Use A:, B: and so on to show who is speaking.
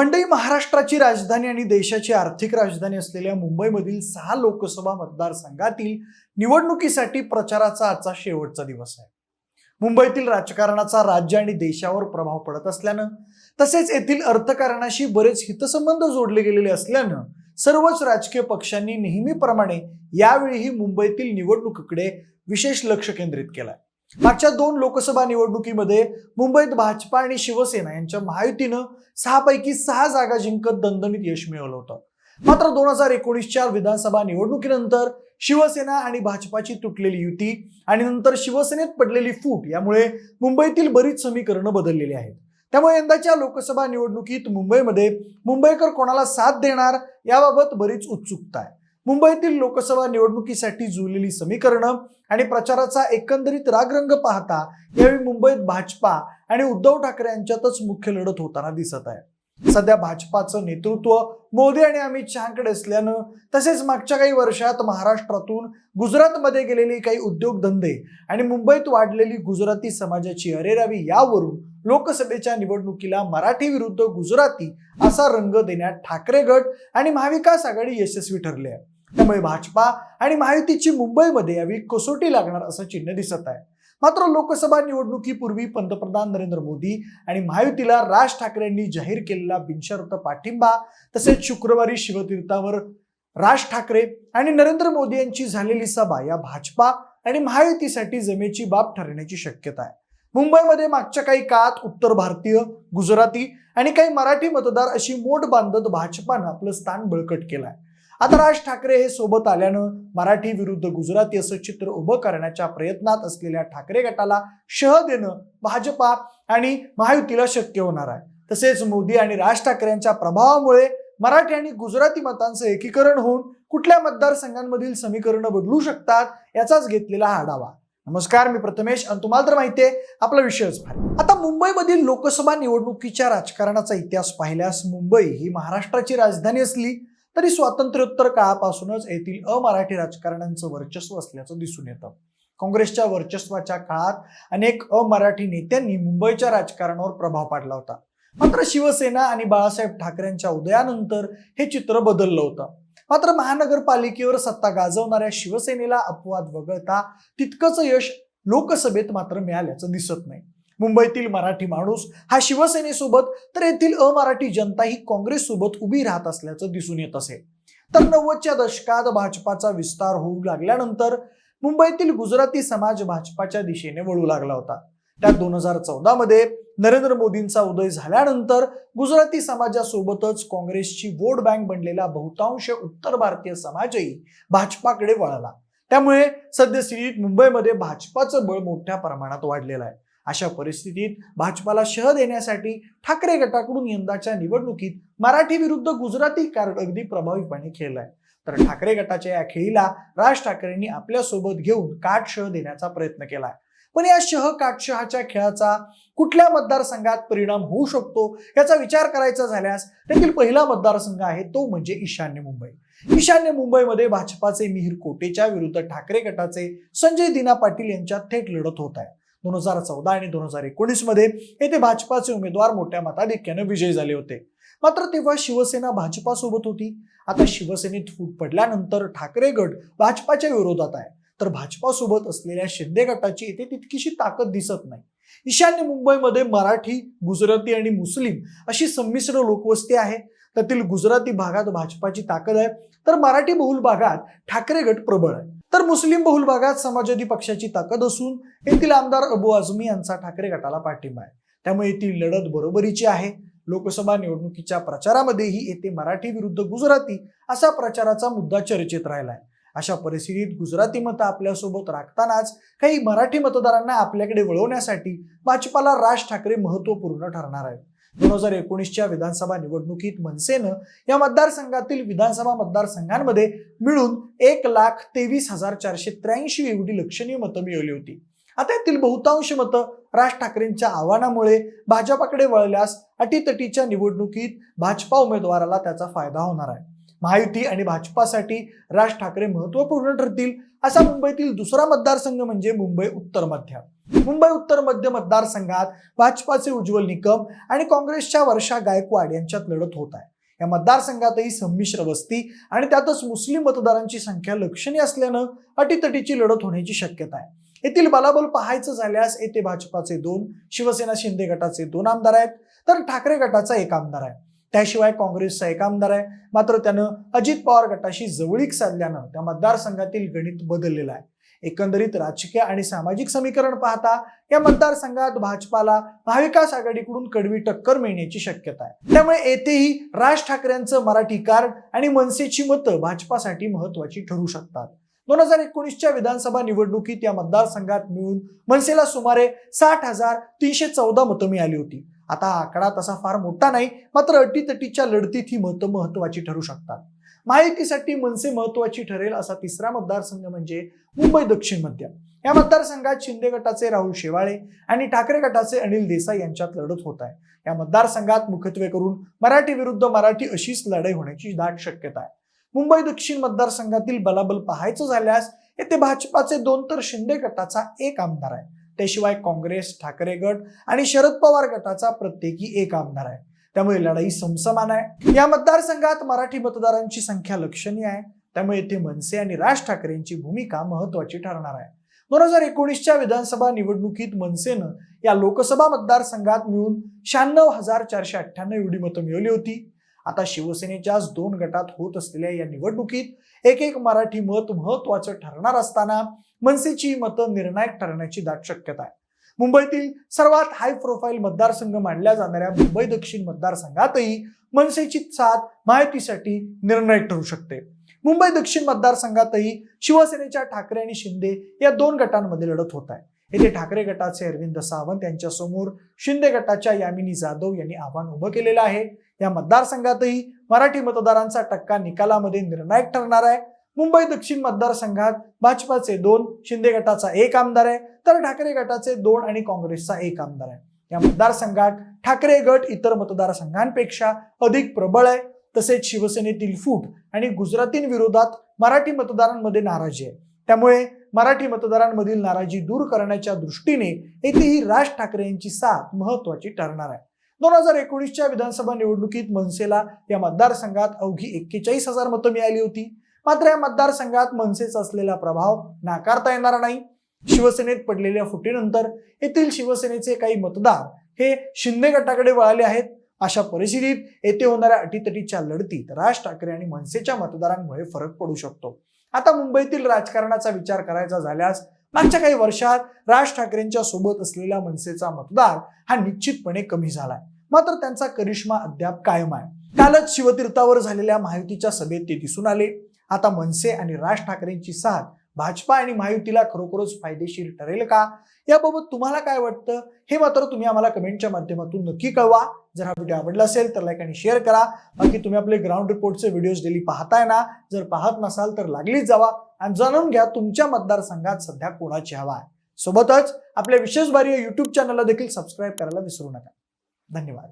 A: मंडई महाराष्ट्राची राजधानी आणि देशाची आर्थिक राजधानी असलेल्या मुंबईमधील सहा लोकसभा मतदारसंघातील निवडणुकीसाठी प्रचाराचा आजचा शेवटचा दिवस आहे. मुंबईतील राजकारणाचा राज्य आणि देशावर प्रभाव पडत असल्यानं तसेच येथील अर्थकारणाशी बरेच हितसंबंध जोडले गेलेले असल्यानं सर्वच राजकीय पक्षांनी नेहमीप्रमाणे यावेळीही मुंबईतील निवडणुकीकडे विशेष लक्ष केंद्रित केलंय. मागच्या दोन लोकसभा निवडणुकीमध्ये मुंबईत भाजपा आणि शिवसेना यांच्या महायुतीनं सहापैकी सहा जागा जिंकत दणदणीत यश मिळवलं होतं. मात्र दोन हजार एकोणीसच्या विधानसभा निवडणुकीनंतर शिवसेना आणि भाजपाची तुटलेली युती आणि नंतर शिवसेनेत पडलेली फूट यामुळे मुंबईतील बरीच समीकरणं बदललेली आहेत. त्यामुळे यंदाच्या लोकसभा निवडणुकीत मुंबईमध्ये मुंबईकर कोणाला साथ देणार याबाबत बरीच उत्सुकता आहे. मुंबईतील लोकसभा निवडणुकीसाठी जुळलेली समीकरणं आणि प्रचाराचा एकंदरीत रागरंग पाहता यावेळी मुंबईत भाजपा आणि उद्धव ठाकरे यांच्यातच मुख्य लढत होताना दिसत आहे. सध्या भाजपाचं नेतृत्व मोदी आणि अमित शहाकडे असल्यानं तसेच मागच्या काही वर्षात महाराष्ट्रातून गुजरातमध्ये गेलेले काही उद्योगधंदे आणि मुंबईत वाढलेली गुजराती समाजाची अरेरावी यावरून लोकसभेच्या निवडणुकीला मराठी विरुद्ध गुजराती असा रंग देण्यात ठाकरे गट आणि महाविकास आघाडी यशस्वी ठरले आहे त्यामुळे भाजपा आणि महायुतीची मुंबईमध्ये यावेळी कसोटी लागणार असं चिन्ह दिसत आहे. मात्र लोकसभा निवडणुकीपूर्वी पंतप्रधान नरेंद्र मोदी आणि महायुतीला राज ठाकरेंनी जाहीर केलेला बिनशर्त पाठिंबा तसेच शुक्रवारी शिवतीर्थावर राज ठाकरे आणि नरेंद्र मोदी यांची झालेली सभा या भाजपा आणि महायुतीसाठी जमेची बाब ठरण्याची शक्यता आहे. मुंबईमध्ये मागच्या काही काळात उत्तर भारतीय गुजराती आणि काही मराठी मतदार अशी मोठ बांधत भाजपानं आपलं स्थान बळकट केलं आहे आता राज ठाकरे हे सोबत आल्यानं मराठी विरुद्ध गुजराती असं चित्र उभं करण्याच्या प्रयत्नात असलेल्या ठाकरे गटाला शह देणं भाजपा आणि महायुतीला शक्य होणार आहे. तसेच मोदी आणि राज ठाकरे यांच्या प्रभावामुळे मराठी आणि गुजराती मतांचं एकीकरण होऊन कुठल्या मतदारसंघांमधील समीकरणं बदलू शकतात याचाच घेतलेला हा आढावा. नमस्कार मी प्रथमेश आणि तुम्हाला तर माहिती आहे आपला विषयच भारी आता मुंबईमधील लोकसभा निवडणुकीच्या राजकारणाचा इतिहास पाहिल्यास मुंबई ही महाराष्ट्राची राजधानी असली तरी स्वातंत्र्योत्तर काळापासूनच येथील अमराठी राजकारण्यांचं वर्चस्व असल्याचं दिसून येतं. काँग्रेसच्या वर्चस्वाच्या काळात अनेक अमराठी नेत्यांनी मुंबईच्या राजकारणावर प्रभाव पाडला होता. मात्र शिवसेना आणि बाळासाहेब ठाकरेंच्या उदयानंतर हे चित्र बदललं होतं. मात्र महानगरपालिकेवर सत्ता गाजवणाऱ्या शिवसेनेला अपवाद वगळता तितकंच यश लोकसभेत मात्र मिळाल्याचं दिसत नाही. मुंबईतील मराठी माणूस हा शिवसेनेसोबत तर येथील अमराठी जनता ही काँग्रेससोबत उभी राहत असल्याचं दिसून येत असे. तर नव्वदच्या दशकात भाजपाचा विस्तार होऊ लागल्यानंतर मुंबईतील गुजराती समाज भाजपाच्या दिशेने वळू लागला होता. त्यात दोन हजार चौदा मध्ये नरेंद्र मोदींचा उदय झाल्यानंतर गुजराती समाजासोबतच काँग्रेसची वोट बँक बनलेला बहुतांश उत्तर भारतीय समाजही भाजपाकडे वळाला. त्यामुळे सद्यस्थितीत मुंबईमध्ये भाजपाचं बळ मोठ्या प्रमाणात वाढलेलं आहे. अशा परिस्थितीत भाजपाला शह देण्यासाठी ठाकरे गटाकडून यंदाच्या निवडणुकीत मराठी विरुद्ध गुजराती कार्ड अगदी प्रभावीपणे खेळलाय. तर ठाकरे गटाच्या या खेळीला राज ठाकरेंनी आपल्यासोबत घेऊन काट शह देण्याचा प्रयत्न केलाय. पण या शह काटशहाच्या खेळाचा कुठल्या मतदारसंघात परिणाम होऊ शकतो याचा विचार करायचा झाल्यास त्यातील पहिला मतदारसंघ आहे तो म्हणजे ईशान्य मुंबई. ईशान्य मुंबईमध्ये भाजपाचे मिहीर कोटेच्या विरुद्ध ठाकरे गटाचे संजय दिना पाटील यांच्यात थेट लढत होत आहे. दोन हजार चौदा आणि दोन हजार एकोणीसमध्ये येथे भाजपाचे उमेदवार मोठ्या मताधिक्यानं विजयी झाले होते. मात्र तेव्हा शिवसेना भाजपासोबत होती. आता शिवसेनेत फूट पडल्यानंतर ठाकरे गट भाजपाच्या विरोधात आहे. तर भाजपासोबत असलेल्या शिंदे गटाची येथे तितकीशी ताकद दिसत नाही. ईशान्य मुंबईमध्ये मराठी गुजराती आणि मुस्लिम अशी संमिश्र लोकवस्ती आहे. त्यातील गुजराती भागात भाजपाची ताकद आहे. तर मराठी बहुल भागात ठाकरे गट प्रबळ आहे. तर मुस्लिम बहुल भागात समाजवादी पक्षाची ताकद असून येथील आमदार अबू आझमी यांचा ठाकरे गटाला पाठिंबा आहे. त्यामुळे येथील लढत बरोबरीची आहे. लोकसभा निवडणुकीच्या प्रचारामध्येही येथे मराठी विरुद्ध गुजराती असा प्रचाराचा मुद्दा चर्चेत राहिला आहे अशा परिस्थितीत गुजराती मतं आपल्यासोबत राखतानाच काही मराठी मतदारांना आपल्याकडे वळवण्यासाठी भाजपाला राज ठाकरे महत्त्वपूर्ण ठरणार आहेत. दोन हजार एकोणीसच्या विधानसभा निवडणुकीत मनसेनं या मतदारसंघातील विधानसभा मतदारसंघांमध्ये मिळून एक लाख तेवीस हजार चारशे त्र्याऐंशी एवढी लक्षणीय मतं मिळवली होती. आता यातील बहुतांश मतं राज ठाकरेंच्या आव्हानामुळे भाजपाकडे वळल्यास अटीतटीच्या निवडणुकीत भाजपा उमेदवाराला त्याचा फायदा होणार आहे. महायुती आणि भाजपासाठी राज ठाकरे महत्त्वपूर्ण ठरतील असा मुंबईतील दुसरा मतदारसंघ म्हणजे मुंबई उत्तर मध्य. मुंबई उत्तर मध्य मतदारसंघात भाजपाचे उज्ज्वल निकम आणि काँग्रेसच्या वर्षा गायकवाड यांच्यात लढत होत आहे. या मतदारसंघातही संमिश्र वस्ती आणि त्यातच मुस्लिम मतदारांची संख्या लक्षणीय असल्यानं अटीतटीची लढत होण्याची शक्यता आहे. येथील बलाबल पाहायचं झाल्यास येथे भाजपाचे दोन शिवसेना शिंदे गटाचे दोन आमदार आहेत. तर ठाकरे गटाचा एक आमदार आहे. त्याशिवाय काँग्रेसचा एक आमदार आहे. मात्र त्यानं अजित पवार गटाशी जवळीक साधल्यानं त्या मतदारसंघातील गणित बदललेलं आहे. एकंदरीत राजकीय आणि सामाजिक समीकरण पाहता या मतदारसंघात भाजपाला महाविकास आघाडीकडून कडवी टक्कर मिळण्याची शक्यता आहे. त्यामुळे येथेही राज ठाकरेंचं मराठी कार्ड आणि मनसेची मतं भाजपासाठी महत्वाची ठरू शकतात. दोन हजार एकोणीसच्या विधानसभा निवडणुकीत या मतदारसंघात मिळून मनसेला सुमारे साठ हजार तीनशे चौदा मतं मिळाली होती. आता हा आकडा तसा फार मोठा नाही मात्र अटीतटीच्या लढतीत ही मतं महत्वाची ठरू शकतात. माहितीसाठी मनसे महत्वाची ठरेल असा तिसरा मतदारसंघ म्हणजे मुंबई दक्षिण मध्य. या मतदारसंघात शिंदे गटाचे राहुल शेवाळे आणि ठाकरे गटाचे अनिल देसाई यांच्यात लढत होत आहे. या मतदारसंघात मुख्यत्वे करून मराठी विरुद्ध मराठी अशीच लढाई होण्याची दाट शक्यता आहे. मुंबई दक्षिण मतदारसंघातील बलाबल पाहायचं झाल्यास येथे भाजपाचे दोन तर शिंदे गटाचा एक आमदार आहे. त्याशिवाय काँग्रेस ठाकरे गट आणि शरद पवार गटाचा प्रत्येकी एक आमदार आहे. त्यामुळे लढाई समसमान आहे. या मतदारसंघात मराठी मतदारांची संख्या लक्षणीय आहे. त्यामुळे येथे मनसे आणि राज ठाकरेंची भूमिका महत्वाची ठरणार आहे. दोन हजार एकोणीसच्या विधानसभा निवडणुकीत मनसेनं या लोकसभा मतदारसंघात मिळून शहाण्णव हजार चारशे अठ्ठ्याण्णव एवढी मतं मिळवली होती. आता शिवसेनेच्याच दोन गटात होत असलेल्या या निवडणुकीत एक एक मराठी मत महत्वाचं ठरणार असताना मनसेची मतं निर्णायक ठरण्याची दाट शक्यता आहे. मुंबईतील सर्वात हाय प्रोफाईल मतदारसंघ मानल्या जाणाऱ्या मुंबई दक्षिण मतदारसंघातही मनसेची साथ माहितीसाठी निर्णायक ठरू शकते. मुंबई दक्षिण मतदारसंघातही शिवसेनेच्या ठाकरे आणि शिंदे या दोन गटांमध्ये लढत होत आहे. येथे ठाकरे गटाचे अरविंद सावंत यांच्या समोर शिंदे गटाच्या यामिनी जाधव यांनी आव्हान उभं केलेलं आहे. या मतदारसंघातही मराठी मतदारांचा टक्का निकालामध्ये निर्णायक ठरणार आहे. मुंबई दक्षिण मतदारसंघात भाजपाचे दोन शिंदे गटाचा एक आमदार आहे तर ठाकरे गटाचे दोन आणि काँग्रेसचा एक आमदार आहे. या मतदारसंघात ठाकरे गट इतर मतदारसंघांपेक्षा अधिक प्रबळ आहे तसेच शिवसेनेतील फूट आणि गुजरातींविरोधात मराठी मतदारांमध्ये नाराजी आहे. त्यामुळे मराठी मतदारांमधील नाराजी दूर करण्याच्या दृष्टीने येथेही राज ठाकरे यांची साथ महत्वाची ठरणार आहे. दोन हजार एकोणीसच्या विधानसभा निवडणुकीत मनसेला या मतदारसंघात अवघी एक्केचाळीस हजार मतं मिळाली होती. मात्र या मतदारसंघात मनसेचा असलेला प्रभाव नाकारता येणार नाही. शिवसेनेत पडलेल्या फुटीनंतर येथील शिवसेनेचे काही मतदार हे शिंदे गटाकडे वळाले आहेत. अशा परिस्थितीत येथे होणाऱ्या अटीतटीच्या लढतीत राज ठाकरे आणि मनसेच्या मतदारांमुळे फरक पडू शकतो. आता मुंबईतील राजकारणाचा विचार करायचा झाल्यास मागच्या काही वर्षात राज ठाकरेंच्या सोबत असलेला मनसेचा मतदार हा निश्चितपणे कमी झालाय. मात्र त्यांचा करिश्मा अद्याप कायम आहे. कालच शिवतीर्थावर झालेल्या महायुतीच्या सभेत ते दिसून आले. आता मनसे आणि राज ठाकरेंची साथ भाजपा आणि महायुतीला खरोखरच फायदेशीर ठरेल का? याबाबत तुम्हाला काय वाटतं? हे मात्र तुम्ही आम्हाला कमेंटच्या माध्यमातून नक्की कळवा. जर हा व्हिडिओ आवडला असेल तर लाईक आणि शेअर करा. बाकी तुम्ही आपले ग्राउंड रिपोर्टचे व्हिडिओज डेली पाहताय ना? जर पाहत नसाल तर लागलीच जावा. आणि जाणून घ्या तुमच्या मतदारसंघात सध्या कोणाची हवा आहे. सोबतच आपल्या विशेष बारी युट्यूब चॅनलला देखील सबस्क्राईब करायला विसरू नका. धन्यवाद.